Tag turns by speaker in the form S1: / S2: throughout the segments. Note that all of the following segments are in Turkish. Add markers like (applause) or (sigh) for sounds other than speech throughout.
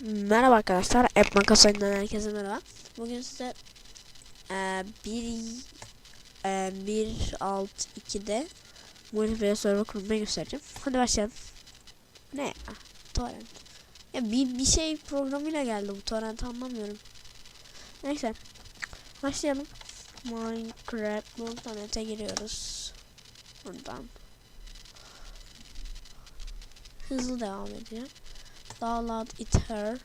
S1: Merhaba arkadaşlar, App Makas oyundan herkese merhaba. Bugün size e, bir e, bir alt 2'de multiplayer server kurmayı göstereceğim. Hadi başlayalım. Ne ya? Torrent. Ya bir, bir şey programıyla geldi bu torrent anlamıyorum. Neyse. Başlayalım. Minecraft Multinet'e giriyoruz. Buradan. Hızlı devam edeceğim. Download it her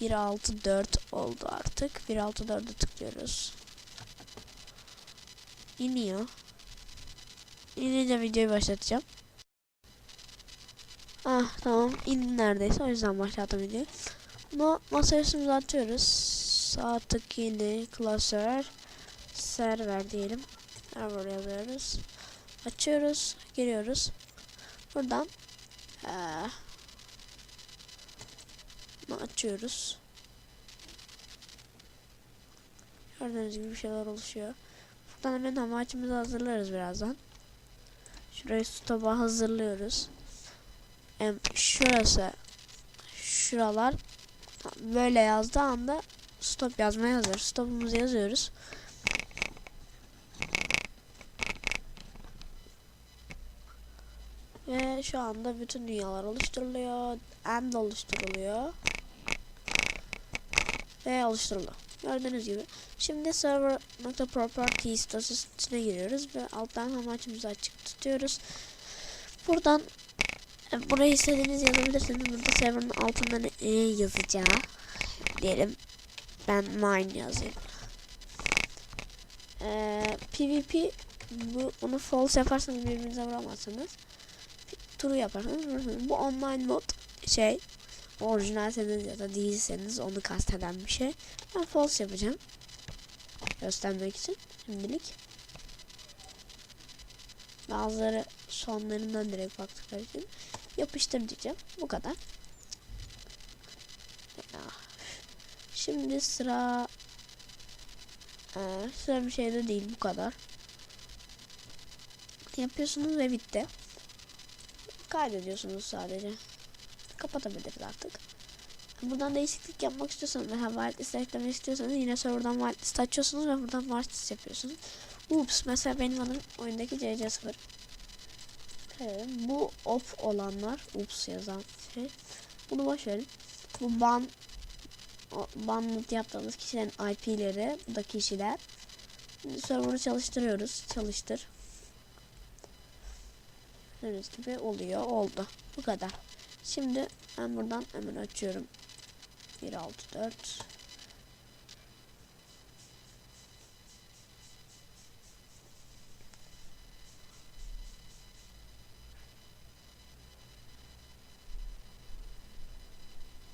S1: 1.6.4 oldu artık. 1.6.4'e tıklıyoruz. İniyor. İnince videoyu başlatacağım. Ah tamam indi neredeyse o yüzden başlattım videoyu. Bunu masaüstümüze atıyoruz. Sağ tık yeni klasör server diyelim. Server yazıyoruz. Açıyoruz. Giriyoruz. Buradan bunu açıyoruz. Gördüğünüz gibi bir şeyler oluşuyor. Buradan hemen amaçımızı hazırlarız birazdan. Şurayı stopa hazırlıyoruz. Em, şurası şuralar böyle yazdığı anda stop yazmaya hazır. Stopumuzu yazıyoruz. Ve şu anda bütün dünyalar oluşturuluyor. End oluşturuluyor. Ve oluşturuldu. Gördüğünüz gibi. Şimdi server.properties dosyasına giriyoruz ve alttan amaçımızı açık tutuyoruz. Buradan e, burayı istediğiniz yazabilirsiniz. Burada server'ın altında ne e, yazacağı diyelim. Ben mine yazayım. Ee, PvP bu onu false yaparsanız birbirinize vuramazsınız. Turu yaparsanız. Bu online mod şey orijinalseniz ya da değilseniz onu kasteden bir şey. Ben false yapacağım. Göstermek için şimdilik. Bazıları sonlarından direkt baktıkları için yapıştır diyeceğim. Bu kadar. Şimdi sıra ee, sıra bir şeyde değil bu kadar. Yapıyorsunuz ve bitti. Kaydediyorsunuz sadece kapatabiliriz artık. Buradan değişiklik yapmak istiyorsanız veya whitelist eklemek istiyorsanız yine serverdan whitelist açıyorsunuz ve buradan whitelist yapıyorsunuz. Ups mesela benim adım oyundaki CC0. Evet, bu off olanlar ups yazan şey. Bunu boş verin. Bu ban banlık yaptığımız kişilerin IP'leri da kişiler. Şimdi server'ı çalıştırıyoruz. Çalıştır. Gördüğünüz gibi oluyor. Oldu. Bu kadar. Şimdi ben buradan hemen açıyorum. 164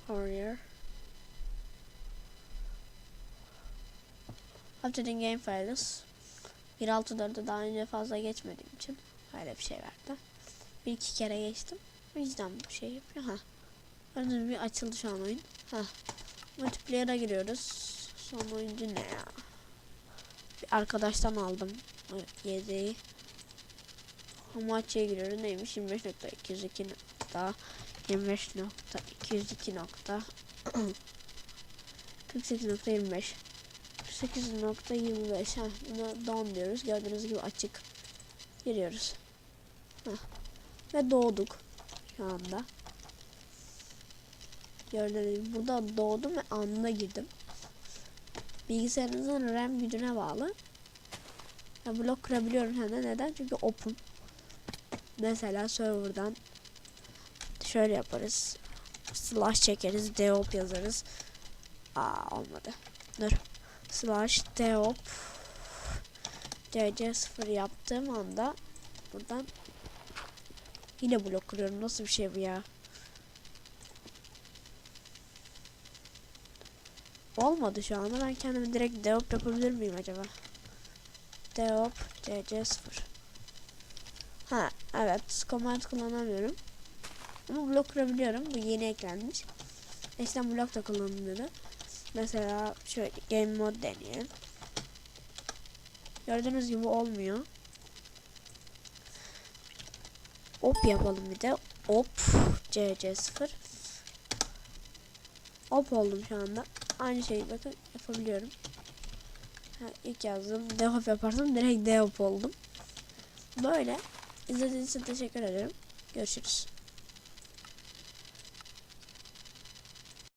S1: Warrior Updating game files 1.6.4'e daha önce fazla geçmediğim için öyle bir şey verdi. Bir iki kere geçtim. O bu şey yapıyor. Ha. Gördüğünüz bir açıldı şu an oyun. Ha. Multiplayer'a giriyoruz. Son oyuncu ne ya? Bir arkadaştan aldım. Yedeği. Amaçya giriyoruz. Neymiş? 25.202 nokta 25.202 nokta 48.25 48.25 (clears throat) ha buna down diyoruz. Gördüğünüz gibi açık. Giriyoruz. Heh. Ve doğduk şu anda. Gördüğünüz gibi burada doğdum ve anına girdim. Bilgisayarınızın RAM gücüne bağlı. Ya blok kurabiliyorum hem de neden? Çünkü open. Mesela serverdan şöyle yaparız. Slash çekeriz, deop yazarız. Aa olmadı. Dur. Slash deop cc0 yaptığım anda buradan Yine blok kuruyorum. Nasıl bir şey bu ya? Olmadı şu anda. Ben kendimi direkt deop yapabilir miyim acaba? Deop cc0 Ha evet. Command kullanamıyorum. Ama blok kurabiliyorum. Bu yeni eklenmiş. Eskiden blok da kullanılıyordu. Mesela şöyle game mod deneyelim. Gördüğünüz gibi olmuyor. Op yapalım bir de. Op CC0. Hop oldum şu anda. Aynı şeyi bakın yapabiliyorum. Ha, ilk yazdım. D hop yaparsam direkt D hop oldum. Böyle. İzlediğiniz için teşekkür ederim. Görüşürüz.